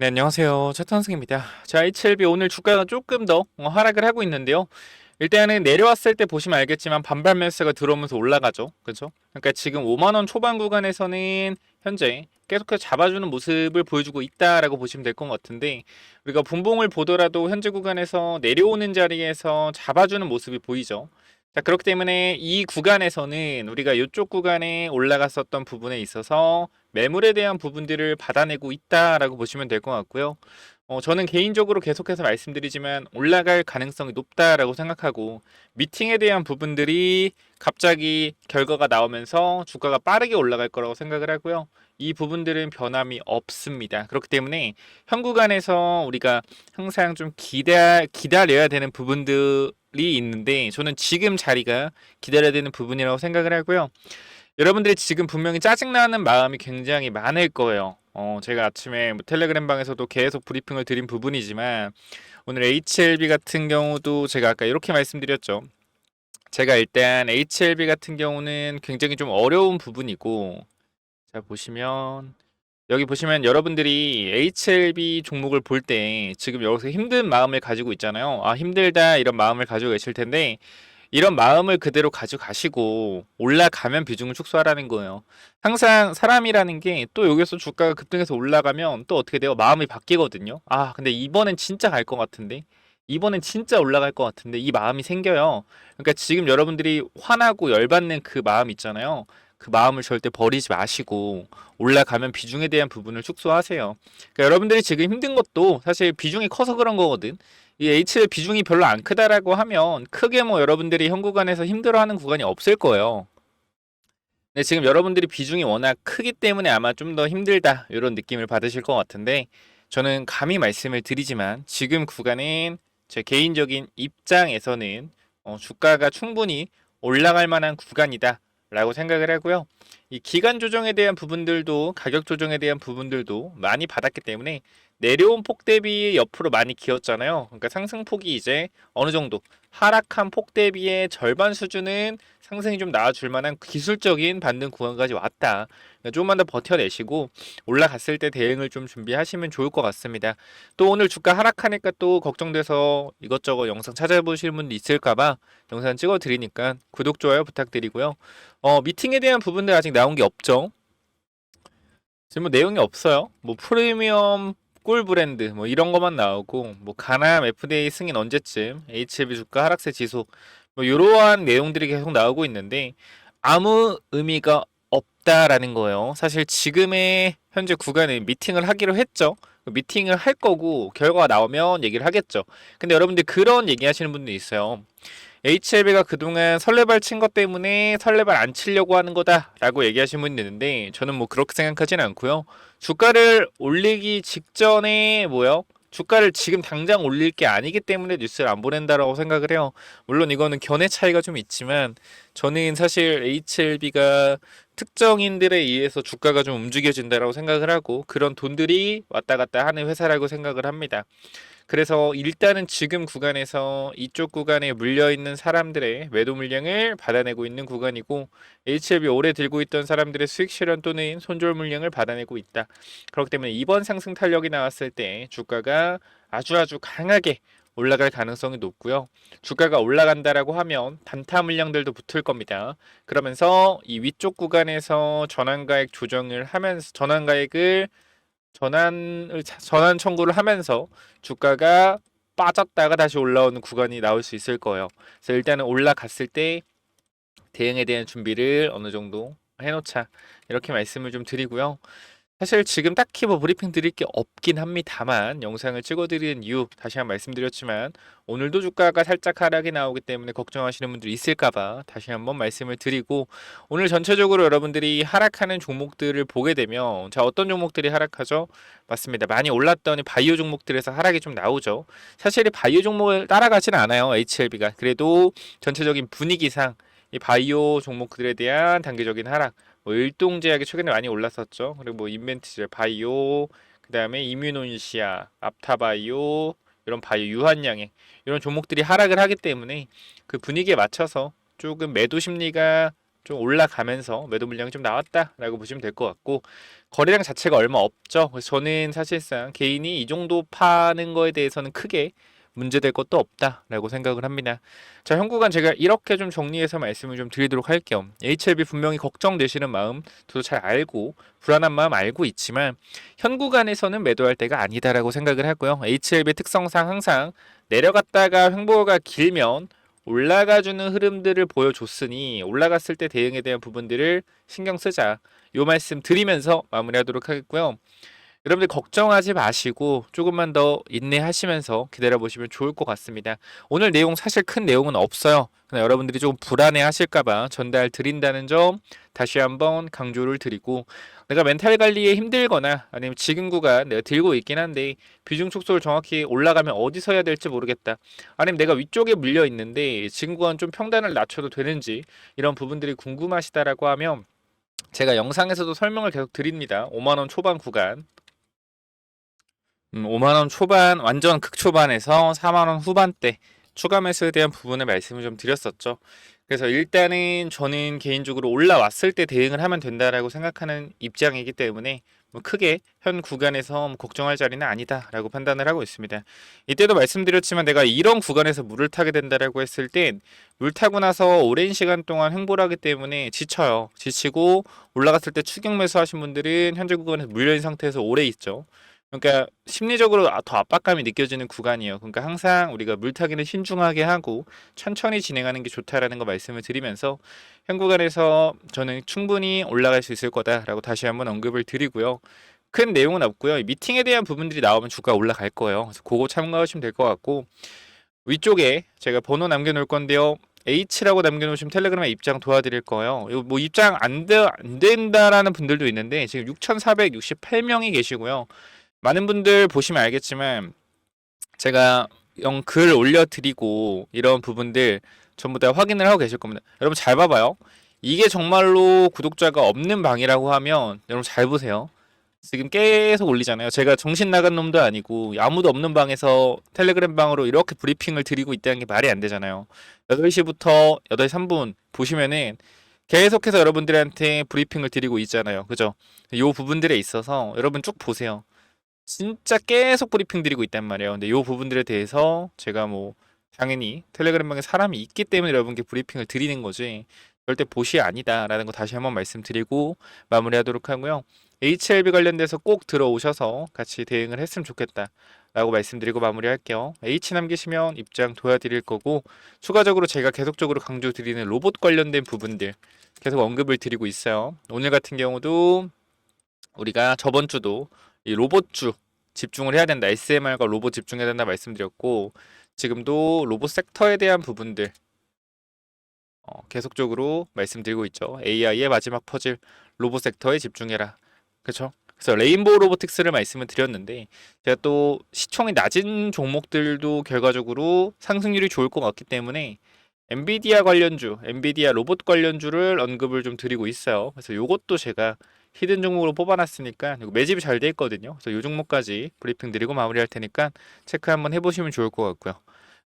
네, 안녕하세요. 차탄승입니다. 자, HLB 오늘 주가가 조금 더 어, 하락을 하고 있는데요. 일단은 내려왔을 때 보시면 알겠지만 반발 매수가 들어오면서 올라가죠. 그렇죠? 그러니까 지금 5만 원 초반 구간에서는 현재 계속해서 잡아주는 모습을 보여주고 있다라고 보시면 될 것 같은데 우리가 분봉을 보더라도 현재 구간에서 내려오는 자리에서 잡아주는 모습이 보이죠. 자, 그렇기 때문에 이 구간에서는 우리가 이쪽 구간에 올라갔었던 부분에 있어서 매물에 대한 부분들을 받아내고 있다라고 보시면 될 것 같고요. 어, 저는 개인적으로 계속해서 말씀드리지만 올라갈 가능성이 높다라고 생각하고 미팅에 대한 부분들이 갑자기 결과가 나오면서 주가가 빠르게 올라갈 거라고 생각을 하고요. 이 부분들은 변함이 없습니다. 그렇기 때문에 현 구간에서 우리가 항상 좀 기다 기다려야 되는 부분들이 있는데 저는 지금 자리가 기다려야 되는 부분이라고 생각을 하고요. 여러분들이 지금 분명히 짜증나는 마음이 굉장히 많을 거예요. 어, 제가 아침에 뭐 텔레그램 방에서도 계속 브리핑을 드린 부분이지만 오늘 HLB 같은 경우도 제가 아까 이렇게 말씀드렸죠. 제가 일단 HLB 같은 경우는 굉장히 좀 어려운 부분이고 자 보시면 여기 보시면 여러분들이 HLB 종목을 볼 때 지금 여기서 힘든 마음을 가지고 있잖아요. 아 힘들다 이런 마음을 가지고 계실 텐데 이런 마음을 그대로 가져가시고 올라가면 비중을 축소하라는 거예요. 항상 사람이라는 게 또 여기서 주가가 급등해서 올라가면 또 어떻게 돼요? 마음이 바뀌거든요. 아, 근데 이번엔 진짜 갈 것 같은데. 이번엔 진짜 올라갈 것 같은데 이 마음이 생겨요. 그러니까 지금 여러분들이 화나고 열받는 그 마음 있잖아요. 그 마음을 절대 버리지 마시고 올라가면 비중에 대한 부분을 축소하세요. 그러니까 여러분들이 지금 힘든 것도 사실 비중이 커서 그런 거거든. 이 H의 비중이 별로 안 크다라고 하면 크게 뭐 여러분들이 현 구간에서 힘들어하는 구간이 없을 거예요. 근데 지금 여러분들이 비중이 워낙 크기 때문에 아마 좀 더 힘들다 이런 느낌을 받으실 것 같은데 저는 감히 말씀을 드리지만 지금 구간은 제 개인적인 입장에서는 어, 주가가 충분히 올라갈 만한 구간이다. 라고 생각을 하고요. 이 기간 조정에 대한 부분들도 가격 조정에 대한 부분들도 많이 받았기 때문에 내려온 폭 대비 옆으로 많이 기었잖아요. 그러니까 상승폭이 이제 어느 정도 하락한 폭 대비의 절반 수준은 상승이 좀 나와줄 만한 기술적인 반등 구간까지 왔다. 그러니까 조금만 더 버텨내시고 올라갔을 때 대응을 좀 준비하시면 좋을 것 같습니다. 또 오늘 주가 하락하니까 또 걱정돼서 이것저것 영상 찾아보실 분도 있을까봐 영상 찍어 드리니까 구독, 좋아요 부탁드리고요. 어, 미팅에 대한 부분들 아직 나온 게 없죠. 지금 뭐 내용이 없어요. 뭐 프리미엄 꿀 브랜드 뭐 이런 것만 나오고 뭐 가남 FDA 승인 언제쯤 HLB 주가 하락세 지속 뭐 이러한 내용들이 계속 나오고 있는데 아무 의미가 없다라는 거예요. 사실 지금의 현재 구간에 미팅을 하기로 했죠. 그 미팅을 할 거고 결과가 나오면 얘기를 하겠죠. 근데 여러분들 그런 얘기 하시는 분도 있어요. HLB가 그동안 설레발 친 것 때문에 설레발 안 치려고 하는 거다라고 얘기하시는 분이 있는데 저는 뭐 그렇게 생각하지는 않고요. 주가를 올리기 직전에 뭐요? 주가를 지금 당장 올릴 게 아니기 때문에 뉴스를 안 보낸다라고 생각을 해요. 물론 이거는 견해 차이가 좀 있지만 저는 사실 HLB가 특정인들에 의해서 주가가 좀 움직여진다라고 생각을 하고 그런 돈들이 왔다 갔다 하는 회사라고 생각을 합니다. 그래서 일단은 지금 구간에서 이쪽 구간에 물려 있는 사람들의 매도 물량을 받아내고 있는 구간이고 HLB 오래 들고 있던 사람들의 수익 실현 또는 손절 물량을 받아내고 있다. 그렇기 때문에 이번 상승 탄력이 나왔을 때 주가가 아주 아주 강하게 올라갈 가능성이 높고요. 주가가 올라간다라고 하면 단타 물량들도 붙을 겁니다. 그러면서 이 위쪽 구간에서 전환가액 조정을 하면서 전환가액을 전환을 전환 청구를 하면서 주가가 빠졌다가 다시 올라오는 구간이 나올 수 있을 거예요. 그래서 일단은 올라갔을 때 대응에 대한 준비를 어느 정도 해놓자 이렇게 말씀을 좀 드리고요. 사실 지금 딱히 뭐 브리핑 드릴 게 없긴 합니다만 영상을 찍어드리는 이유 다시 한 번 말씀드렸지만 오늘도 주가가 살짝 하락이 나오기 때문에 걱정하시는 분들이 있을까봐 다시 한번 말씀을 드리고 오늘 전체적으로 여러분들이 하락하는 종목들을 보게 되면 자 어떤 종목들이 하락하죠? 맞습니다. 많이 올랐더니 바이오 종목들에서 하락이 좀 나오죠. 사실 이 바이오 종목을 따라가지는 않아요. HLB가 그래도 전체적인 분위기상 이 바이오 종목들에 대한 단계적인 하락 뭐 일동제약이 최근에 많이 올랐었죠. 그리고 뭐 인벤티젤 바이오, 그다음에 이뮤논시아, 앞타바이오 이런 바이오 유한양행 이런 종목들이 하락을 하기 때문에 그 분위기에 맞춰서 조금 매도 심리가 좀 올라가면서 매도 물량이 좀 나왔다라고 보시면 될 것 같고 거래량 자체가 얼마 없죠. 그래서 저는 사실상 개인이 이 정도 파는 거에 대해서는 크게 문제될 것도 없다라고 생각을 합니다. 자, 현 구간 제가 이렇게 좀 정리해서 말씀을 좀 드리도록 할게요. HLB 분명히 걱정되시는 마음 저도 잘 알고 불안한 마음 알고 있지만 현 구간에서는 매도할 때가 아니다라고 생각을 하고요. HLB 특성상 항상 내려갔다가 횡보가 길면 올라가주는 흐름들을 보여줬으니 올라갔을 때 대응에 대한 부분들을 신경 쓰자. 요 말씀 드리면서 마무리하도록 하겠고요. 여러분들 걱정하지 마시고 조금만 더 인내하시면서 기다려 보시면 좋을 것 같습니다. 오늘 내용 사실 큰 내용은 없어요. 그냥 여러분들이 좀 불안해 하실까봐 전달 드린다는 점 다시 한번 강조를 드리고 내가 멘탈 관리에 힘들거나 아니면 지금 구간 내가 들고 있긴 한데 비중 축소를 정확히 올라가면 어디서 해야 될지 모르겠다. 아니면 내가 위쪽에 물려 있는데 지금 구간 좀 평단을 낮춰도 되는지 이런 부분들이 궁금하시다라고 하면 제가 영상에서도 설명을 계속 드립니다. 5만 원 초반 구간 음, 5만 원 초반 완전 극초반에서 4만 원 후반대 추가 매수에 대한 부분을 말씀을 좀 드렸었죠. 그래서 일단은 저는 개인적으로 올라왔을 때 대응을 하면 된다라고 생각하는 입장이기 때문에 뭐 크게 현 구간에서 뭐 걱정할 자리는 아니다라고 판단을 하고 있습니다. 이때도 말씀드렸지만 내가 이런 구간에서 물을 타게 된다라고 했을 땐 물 타고 나서 오랜 시간 동안 횡보를 하기 때문에 지쳐요. 지치고 올라갔을 때 추격 매수하신 분들은 현재 구간에서 물려인 상태에서 오래 있죠. 그러니까 심리적으로 아- 더 압박감이 느껴지는 구간이에요. 그러니까 항상 우리가 물타기는 신중하게 하고 천천히 진행하는 게 좋다라는 거 말씀을 드리면서 현 구간에서 저는 충분히 올라갈 수 있을 거다라고 다시 한번 언급을 드리고요. 큰 내용은 없고요. 이 미팅에 대한 부분들이 나오면 주가 올라갈 거예요. 그래서 그거 참고하시면 될 것 같고 위쪽에 제가 번호 남겨놓을 건데요. H라고 남겨놓으시면 텔레그램에 입장 도와드릴 거예요. 뭐 입장 안, 되, 안 된다라는 분들도 있는데 지금 6,468명이 계시고요. 많은 분들 보시면 알겠지만 제가 영 글 올려드리고 이런 부분들 전부 다 확인을 하고 계실 겁니다. 여러분 잘 봐봐요. 이게 정말로 구독자가 없는 방이라고 하면 여러분 잘 보세요. 지금 계속 올리잖아요. 제가 정신 나간 놈도 아니고 아무도 없는 방에서 텔레그램 방으로 이렇게 브리핑을 드리고 있다는 게 말이 안 되잖아요. 8시부터 8시 3분 보시면은 계속해서 여러분들한테 브리핑을 드리고 있잖아요. 그죠? 이 부분들에 있어서 여러분 쭉 보세요. 진짜 계속 브리핑 드리고 있단 말이에요. 근데 이 부분들에 대해서 제가 뭐 당연히 텔레그램방에 사람이 있기 때문에 여러분께 브리핑을 드리는 거지 절대 보시 아니다라는 거 다시 한번 말씀드리고 마무리하도록 하고요. HLB 관련돼서 꼭 들어오셔서 같이 대응을 했으면 좋겠다. 라고 말씀드리고 마무리할게요. H 남기시면 입장 도와드릴 거고 추가적으로 제가 계속적으로 강조드리는 로봇 관련된 부분들 계속 언급을 드리고 있어요. 오늘 같은 경우도 우리가 저번 주도 이 로봇주 집중을 해야 된다. SMR과 로봇 집중해야 된다 말씀드렸고 지금도 로봇 섹터에 대한 부분들 어, 계속적으로 말씀드리고 있죠. AI의 마지막 퍼즐 로봇 섹터에 집중해라. 그렇죠? 그래서 레인보우 로보틱스를 말씀을 드렸는데 제가 또 시총이 낮은 종목들도 결과적으로 상승률이 좋을 것 같기 때문에 엔비디아 관련주, 엔비디아 로봇 관련주를 언급을 좀 드리고 있어요. 그래서 요것도 제가 히든 종목으로 뽑아놨으니까 매집이 잘 돼 있거든요. 그래서 요 종목까지 브리핑 드리고 마무리할 테니까 체크 한번 해보시면 좋을 것 같고요.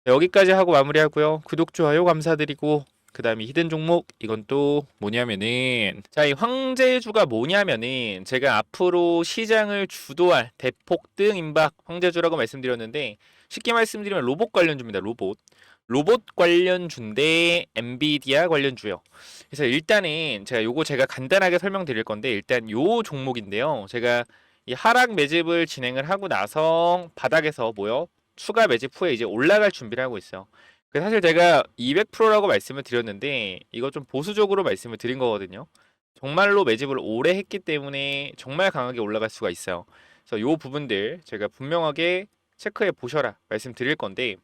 네, 여기까지 하고 마무리하고요. 구독, 좋아요 감사드리고 그 다음에 히든 종목 이건 또 뭐냐면은 자 이 황제주가 뭐냐면은 제가 앞으로 시장을 주도할 대폭 등 임박 황제주라고 말씀드렸는데 쉽게 말씀드리면 로봇 관련주입니다. 로봇 로봇 관련주인데 엔비디아 관련주요. 그래서 일단은 제가 요거 제가 간단하게 설명드릴 건데 일단 요 종목인데요. 제가 이 하락 매집을 진행을 하고 나서 바닥에서 뭐요? 추가 매집 후에 이제 올라갈 준비를 하고 있어요. 그 사실 제가 200%라고 말씀을 드렸는데 이거 좀 보수적으로 말씀을 드린 거거든요. 정말로 매집을 오래 했기 때문에 정말 강하게 올라갈 수가 있어요. 그래서 요 부분들 제가 분명하게 체크해 보셔라 말씀드릴 건데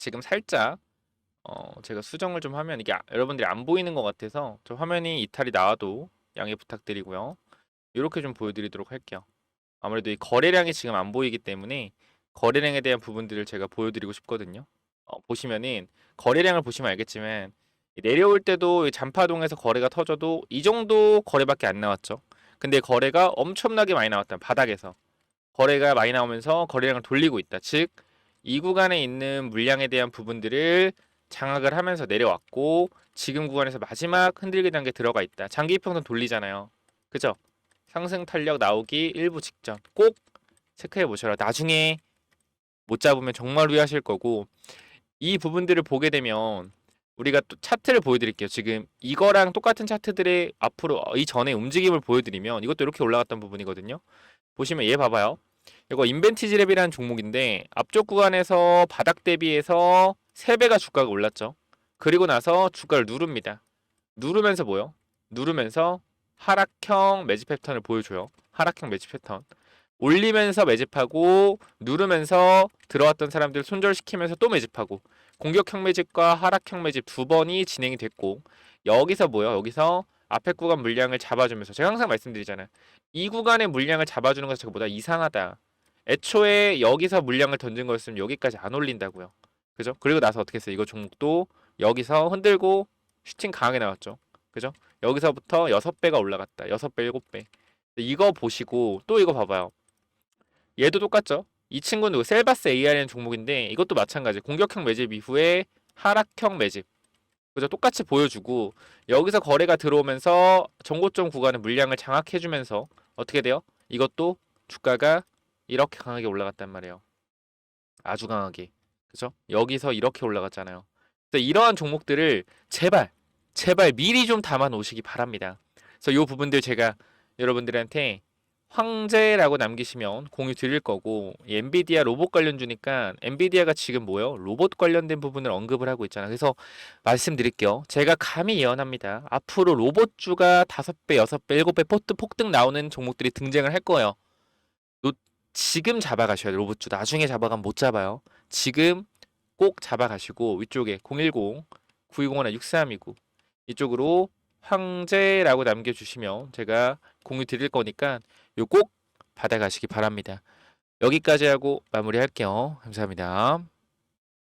지금 살짝 어 제가 수정을 좀 하면 이게 아- 여러분들이 안 보이는 것 같아서 저 화면이 이탈이 나와도 양해 부탁드리고요. 이렇게 좀 보여드리도록 할게요. 아무래도 이 거래량이 지금 안 보이기 때문에 거래량에 대한 부분들을 제가 보여드리고 싶거든요. 어, 보시면은 거래량을 보시면 알겠지만 이 내려올 때도 이 잔파동에서 거래가 터져도 이 정도 거래밖에 안 나왔죠. 근데 거래가 엄청나게 많이 나왔다. 바닥에서 거래가 많이 나오면서 거래량을 돌리고 있다. 즉 이 구간에 있는 물량에 대한 부분들을 장악을 하면서 내려왔고 지금 구간에서 마지막 흔들기 단계 들어가 있다. 장기 이평선 돌리잖아요. 그죠? 상승 탄력 나오기 일부 직전 꼭 체크해 보셔라. 나중에 못 잡으면 정말 후회하실 거고 이 부분들을 보게 되면 우리가 또 차트를 보여드릴게요. 지금 이거랑 똑같은 차트들의 앞으로 어, 이 전에 움직임을 보여드리면 이것도 이렇게 올라갔던 부분이거든요. 보시면 얘 봐봐요. 이거 인벤티지 랩이라는 종목인데 앞쪽 구간에서 바닥 대비해서 3배가 주가가 올랐죠. 그리고 나서 주가를 누릅니다. 누르면서 뭐요? 누르면서 하락형 매집 패턴을 보여줘요. 하락형 매집 패턴. 올리면서 매집하고 누르면서 들어왔던 사람들 손절시키면서 또 매집하고 공격형 매집과 하락형 매집 두 번이 진행이 됐고 여기서 뭐요? 여기서 앞에 구간 물량을 잡아주면서 제가 항상 말씀드리잖아요. 이 구간의 물량을 잡아주는 것이 저보다 이상하다. 애초에 여기서 물량을 던진 거였으면 여기까지 안 올린다고요. 그죠? 그리고 나서 어떻게 했어요? 이거 종목도 여기서 흔들고 슈팅 강하게 나왔죠. 그죠? 여기서부터 6배가 올라갔다. 6배, 7배. 이거 보시고 또 이거 봐봐요. 얘도 똑같죠? 이 친구는 그 셀바스 AR이라는 종목인데 이것도 마찬가지. 공격형 매집 이후에 하락형 매집. 그죠? 똑같이 보여주고 여기서 거래가 들어오면서 정고점 구간의 물량을 장악해주면서 어떻게 돼요? 이것도 주가가 이렇게 강하게 올라갔단 말이에요. 아주 강하게. 그죠? 여기서 이렇게 올라갔잖아요. 그래서 이러한 종목들을 제발, 제발 미리 좀 담아 놓으시기 바랍니다. 그래서 이 부분들 제가 여러분들한테 황제라고 남기시면 공유 드릴 거고 이 엔비디아 로봇 관련 주니까 엔비디아가 지금 뭐요? 로봇 관련된 부분을 언급을 하고 있잖아. 그래서 말씀드릴게요. 제가 감히 예언합니다. 앞으로 로봇주가 5배, 6배, 7배 포트 폭등 나오는 종목들이 등장을 할 거예요. 노- 지금 잡아가셔야 돼요. 로봇주. 나중에 잡아가면 못 잡아요. 지금 꼭 잡아가시고 위쪽에 010 9201 6329 이쪽으로 황제라고 남겨주시면 제가 공유 드릴 거니까 요 꼭 받아가시기 바랍니다. 여기까지 하고 마무리할게요. 감사합니다.